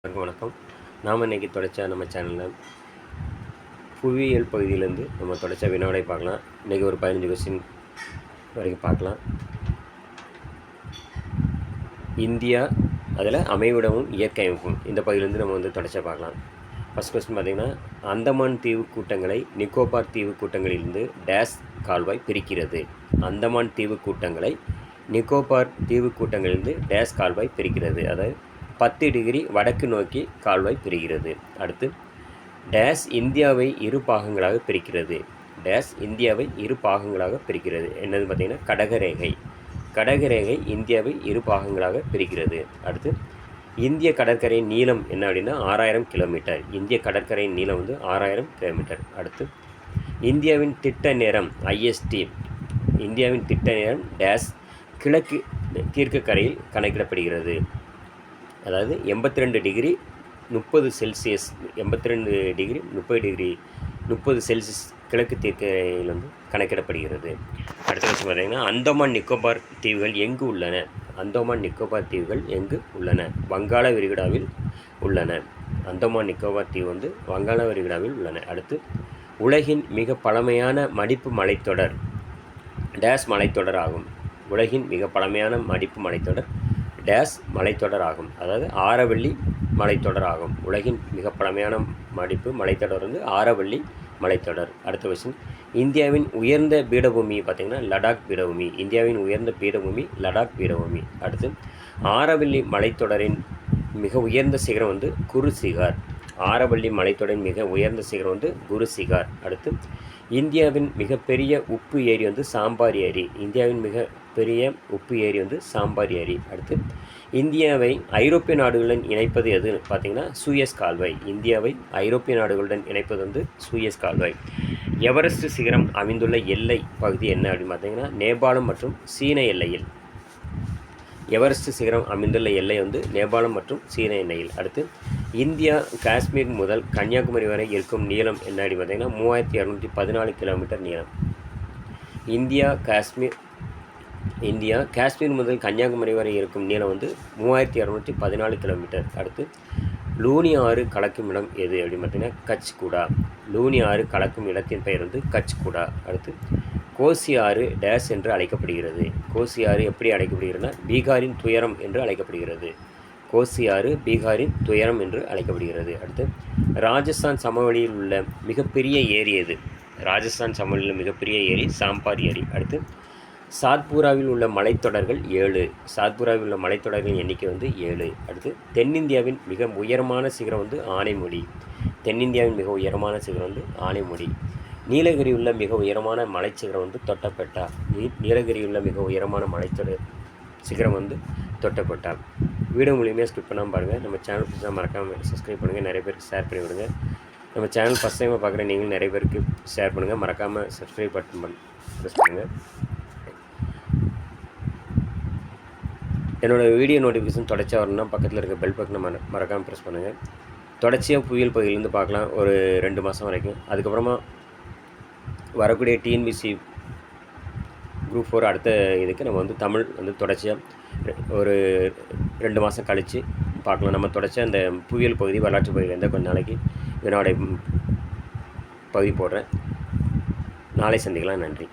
எல்லாருக்கும் வணக்கம். நாம் இன்றைக்கி தொடச்சா நம்ம சேனலில் புவியியல் பகுதியிலேருந்து நம்ம தொடச்சா வினாவிடை பார்க்கலாம். இன்றைக்கி ஒரு பதினஞ்சு கொஸ்டின் வரைக்கும் பார்க்கலாம். இந்தியா அதில் அமைவிடமும் இயற்கை அமைப்பும் இந்த பகுதியிலேருந்து நம்ம வந்து தொடச்சா பார்க்கலாம். ஃபஸ்ட் கொஸ்டின் பார்த்திங்கன்னா அந்தமான் தீவு கூட்டங்களை நிக்கோபார் தீவு கூட்டங்களிலிருந்து டேஸ் கால்வாய் பிரிக்கிறது. அந்தமான் தீவு கூட்டங்களை நிக்கோபார் தீவு கூட்டங்களிலிருந்து டேஸ் கால்வாய் பிரிக்கிறது. அதாவது பத்து டிகிரி வடக்கு நோக்கி கால்வாய் பிரிகிறது. அடுத்து டேஸ் இந்தியாவை இரு பாகங்களாக பிரிக்கிறது. டேஸ் இந்தியாவை இரு பாகங்களாக பிரிக்கிறது. என்னது பார்த்திங்கன்னா கடகரேகை. கடகரேகை இந்தியாவை இரு பாகங்களாக பிரிக்கிறது. அடுத்து இந்திய கடற்கரையின் நீளம் என்ன அப்படின்னா ஆறாயிரம் கிலோமீட்டர். இந்திய கடற்கரையின் நீளம் வந்து ஆறாயிரம் கிலோமீட்டர். அடுத்து இந்தியாவின் திட்ட நேரம் ஐஎஸ்டி. இந்தியாவின் திட்ட நேரம் டேஸ் கிழக்கு தீர்க்கக்கரையில் கணக்கிடப்படுகிறது. அதாவது எண்பத்தி ரெண்டு டிகிரி முப்பது செல்சியஸ் எண்பத்தி ரெண்டு டிகிரி முப்பது டிகிரி முப்பது செல்சியஸ் கிழக்கு தீர்க்கையில் வந்து கணக்கிடப்படுகிறது. அடுத்த விஷயம் பார்த்தீங்கன்னா அந்தமான் நிக்கோபார் தீவுகள் எங்கு உள்ளன? அந்தமான் நிக்கோபார் தீவுகள் எங்கு உள்ளன? வங்காள விரிகுடாவில் உள்ளன. அந்தமான் நிக்கோபார் தீவு வந்து வங்காள விரிகுடாவில் உள்ளன. அடுத்து உலகின் மிக பழமையான மடிப்பு மலைத்தொடர் டேஸ் மலைத்தொடர் ஆகும். உலகின் மிக பழமையான மடிப்பு மலைத்தொடர் டேஸ் மலைத்தொடர் ஆகும் அதாவது ஆரவள்ளி மலைத்தொடர் ஆகும் உலகின் மிக பழமையான மடிப்பு மலைத்தொடர் வந்து ஆரவள்ளி மலைத்தொடர். அடுத்த விஷயம் இந்தியாவின் உயர்ந்த பீடபூமி பார்த்திங்கன்னா லடாக் பீடபூமி. இந்தியாவின் உயர்ந்த பீடபூமி லடாக் பீடபூமி. அடுத்து ஆரவள்ளி மலைத்தொடரின் மிக உயர்ந்த சிகரம் வந்து குரு சிகார் ஆரவள்ளி மலைத்தொடரின் மிக உயர்ந்த சிகரம் வந்து குரு சிகார் அடுத்து இந்தியாவின் மிகப்பெரிய உப்பு ஏரி வந்து சாம்பார் ஏரி. இந்தியாவின் மிக பெரிய உப்பு ஏரி வந்து சாம்பார் ஏரி. அடுத்து இந்தியாவை ஐரோப்பிய நாடுகளுடன் இணைப்பது எது? பார்த்திங்கன்னா சூயஸ் கால்வாய். இந்தியாவை ஐரோப்பிய நாடுகளுடன் இணைப்பது வந்து சூயஸ் கால்வாய். எவரெஸ்ட் சிகரம் அமைந்துள்ள எல்லை பகுதி என்ன அப்படின்னு பார்த்தீங்கன்னா நேபாளம் மற்றும் சீன எல்லையில். எவரெஸ்ட் சிகரம் அமைந்துள்ள எல்லை வந்து நேபாளம் மற்றும் சீன எல்லையில். அடுத்து இந்தியா காஷ்மீர் முதல் கன்னியாகுமரி வரை இருக்கும் நீளம் என்ன அப்படின்னு பார்த்தீங்கன்னா மூவாயிரத்தி இரநூத்தி பதினாலு கிலோமீட்டர் நீளம். இந்தியா காஷ்மீர் இந்தியா காஷ்மீர் முதல் கன்னியாகுமரி வரை இருக்கும் நீளம் வந்து மூவாயிரத்தி இரநூத்தி பதினாலு கிலோமீட்டர் அடுத்து லூனி ஆறு கலக்கும் இடம் எது அப்படின்னு பார்த்தீங்கன்னா கச்குடா. லூனி ஆறு கலக்கும் இடத்தின் பெயர் வந்து கச்குடா. அடுத்து கோசி ஆறு டேஸ் என்று அழைக்கப்படுகிறது. கோசி ஆறு எப்படி அழைக்கப்படுகிறதுனா பீகாரின் துயரம் என்று அழைக்கப்படுகிறது. கோசி ஆறு பீகாரின் துயரம் என்று அழைக்கப்படுகிறது. அடுத்து ராஜஸ்தான் சமவெளியில் உள்ள மிகப்பெரிய ஏரி எது? ராஜஸ்தான் சமவெளியில் மிகப்பெரிய ஏரி சாம்பார் ஏரி. அடுத்து சாத்பூராவில் உள்ள மலைத்தொடர்கள் ஏழு. சாத்பூராவில் உள்ள மலைத்தொடர்களின் எண்ணிக்கை வந்து ஏழு. அடுத்து தென்னிந்தியாவின் மிக உயரமான சிகரம் வந்து ஆனைமுடி தென்னிந்தியாவின் மிக உயரமான சிகரம் வந்து ஆனைமுடி நீலகிரி உள்ள மிக உயரமான மலைச்சிகரம் வந்து தொட்டப்பெட்டா. நீ நீலகிரி உள்ள மிக உயரமான மலைத்தொடர் சிகரம் வந்து தொட்டப்பெட்டா. வீடியோ மூலியமாக ஸ்கிப் பண்ணாமல் பாருங்கள் நம்ம சேனல் புதுசாக மறக்காமல் சப்ஸ்கிரைப் பண்ணுங்கள் நிறைய பேருக்கு ஷேர் பண்ணி விடுங்க. நம்ம சேனல் ஃபஸ்ட் டைமாக பார்க்குற நீங்களும் நிறைய பேருக்கு ஷேர் பண்ணுங்கள் மறக்காமல் சப்ஸ்கிரைப் பட்டன் பண்ண ப்ரெஸ் பண்ணுங்கள் என்னோடய வீடியோ நோட்டிஃபிகேஷன் தொடர்ச்சியாக வரணும்னா பக்கத்தில் இருக்க பெல் பட்டனை மற மறக்காமல் ப்ரெஸ் பண்ணுங்கள் தொடர்ச்சியாக புயல் பகுதியிலேருந்து பார்க்கலாம். ஒரு ரெண்டு மாதம் வரைக்கும். அதுக்கப்புறமா வரக்கூடிய டிஎன்பிசி குரூப் ஃபோர் அடுத்த இதுக்கு நம்ம வந்து தமிழ் வந்து தொடர்ச்சியாக ஒரு ரெண்டு மாதம் கழித்து பார்க்கலாம். நம்ம தொடர்ச்சியாக அந்த புயல் பகுதி வரலாற்று இருந்தால் கொஞ்ச நாளைக்கு இதனோட பகுதி போடுறேன். நாளை சந்திக்கலாம். நன்றி.